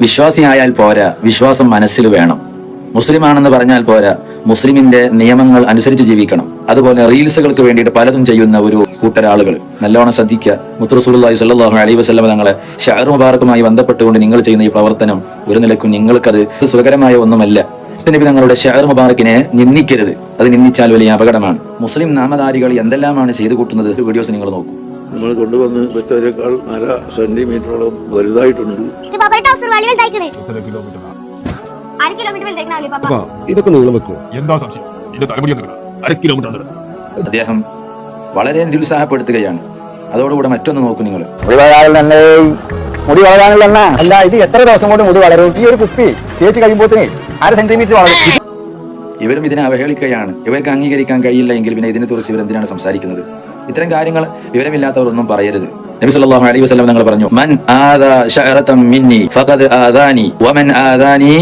വിശ്വാസിയായാൽ പോരാ വിശ്വാസം മനസ്സിൽ വേണം. മുസ്ലിം ആണെന്ന് പറഞ്ഞാൽ പോരാ മുസ്ലിമിന്റെ നിയമങ്ങൾ അനുസരിച്ച് ജീവിക്കണം. അതുപോലെ റീൽസുകൾക്ക് വേണ്ടിയിട്ട് പലതും ചെയ്യുന്ന ഒരു കൂട്ടരാളുകൾ. നല്ലോണം ശ്രദ്ധിക്കുക. മുത്തുറസുല്ലാഹി സല്ലാഹു അലൈഹി വസ്ലമ തങ്ങളെ ഷാർ മുബാറക്കുമായി ബന്ധപ്പെട്ടുകൊണ്ട് നിങ്ങൾ ചെയ്യുന്ന ഈ പ്രവർത്തനം ഒരു നിലക്കും നിങ്ങൾക്കത് സുഖകരമായ ഒന്നുമല്ല. നബി തങ്ങളുടെ ഷാർ മുബാറക്കിനെ നിന്ദിക്കരുത്. അത് നിന്ദിച്ചാൽ വലിയ അപകടമാണ്. മുസ്ലിം നാമധാരികൾ എന്തെല്ലാമാണ് ചെയ്തു കൂട്ടുന്നത്? വീഡിയോസ് നിങ്ങൾ നോക്കൂ. നമ്മൾ കൊണ്ടുവന്ന് വെച്ചതിനേക്കാൾ അര സെന്റിമീറ്ററോളം വലുതായിട്ടുണ്ട്. ഇതൊക്കെ നീളം വെക്കും? എന്താ സംശയം? ഇതിന്റെ തലമുടി ഒന്ന് അര കിലോമീറ്റർ അദ്ദേഹം വളരെ നിരുത്സാഹപ്പെടുത്തുകയാണ്. അതോടുകൂടെ മറ്റൊന്ന് നോക്കൂ നിങ്ങൾ. മുടി വളരാനുള്ള എണ്ണ അല്ല ഇത് എത്ര ദിവസം കൊണ്ട് മുടി വളരും? ഈ ഒരു കുപ്പി തേച്ച് കഴിയുമ്പോഴത്തേനെ അര സെന്റിമീറ്റർ വളരും. ഇവരും ഇതിനെ അവഹേളിക്കുകയാണ്. ഇവർക്ക് അംഗീകരിക്കാൻ കഴിയില്ല എങ്കിൽ പിന്നെ ഇതിനെ കുറിച്ച് ഇവർ എന്തിനാണ് സംസാരിക്കുന്നത്? ഇത്തരം കാര്യങ്ങൾ വിവരമില്ലാത്തവർ ഒന്നും പറയരുത്. നബി സല്ലല്ലാഹു അലൈഹി വസല്ലം പറഞ്ഞു മൻ ആദാ മിന്നി ആദാനി വമൻ ആദാനി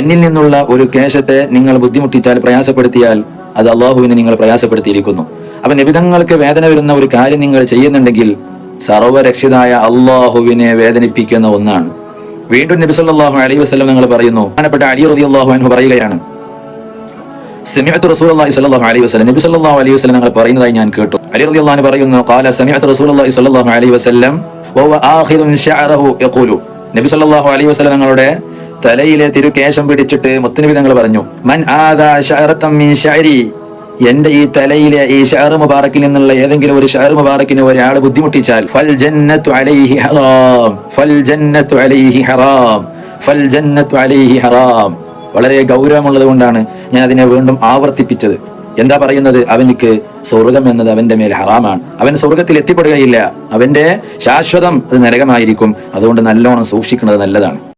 എന്നിൽ നിന്നുള്ള ഒരു കേശത്തെ നിങ്ങൾ ബുദ്ധിമുട്ടിച്ചാൽ പ്രയാസപ്പെടുത്തിയാൽ അത് അള്ളാഹുവിനെ നിങ്ങൾ പ്രയാസപ്പെടുത്തിയിരിക്കുന്നു. അപ്പൊ നിബിധങ്ങൾക്ക് വേദന വരുന്ന ഒരു കാര്യം നിങ്ങൾ ചെയ്യുന്നുണ്ടെങ്കിൽ സർവരക്ഷിതായ അള്ളാഹുവിനെ വേദനിപ്പിക്കുന്ന ഒന്നാണ്. വീണ്ടും നബി സല്ലല്ലാഹു അലൈഹി വസല്ലം നിങ്ങൾ പറയുന്നു പ്രധാനപ്പെട്ട അലി റളിയല്ലാഹു അൻഹു പറയുകയാണ് സമിഅത്ത് റസൂലുള്ളാഹി സ്വല്ലല്ലാഹു അലൈഹി വസല്ലം. നബി സ്വല്ലല്ലാഹു അലൈഹി വസല്ലം ഞങ്ങൾ പറയുന്നതായി ഞാൻ കേട്ടു. അലി റളിയല്ലാഹു അൻഹു പറയുന്നു ഖാല സമിഅത്ത് റസൂലുള്ളാഹി സ്വല്ലല്ലാഹു അലൈഹി വസല്ലം വഹുവ ആഖിദുൻ ശഅറഹു യഖൂലു. നബി സ്വല്ലല്ലാഹു അലൈഹി വസല്ലം ഞങ്ങളുടെ തലയിലെ തിരുകേശം പിടിച്ചിട്ട് മുത്തനബി തങ്ങൾ പറഞ്ഞു മൻ ആദാ ശഅറതൻ മിൻ ശഅരി. എന്റെ ഈ തലയിലെ ഈ ഷഹർ മുബാറക്കിൽ നിന്നുള്ള ഏതെങ്കിലും ഒരു ഷഹർ മുബാറക്കിന് ഒരാൾ ബുദ്ധിമുട്ടിച്ചാൽ ഫൽ ജന്നത്തു അലൈഹി ഹറാം. ഫൽ ജന്നത്തു അലൈഹി ഹറാം. ഫൽ ജന്നത്തു അലൈഹി ഹറാം. വളരെ ഗൗരവമുള്ളത് കൊണ്ടാണ് ഞാൻ അതിനെ വീണ്ടും ആവർത്തിപ്പിച്ചത്. എന്താ പറയുന്നത്? അവനിക്ക് സ്വർഗം എന്നത് അവന്റെ മേൽ ഹറാമാണ്. അവൻ സ്വർഗത്തിൽ എത്തിപ്പെടുകയില്ല. അവന്റെ ശാശ്വതം അത് നരകമായിരിക്കും. അതുകൊണ്ട് നല്ലോണം സൂക്ഷിക്കുന്നത് നല്ലതാണ്.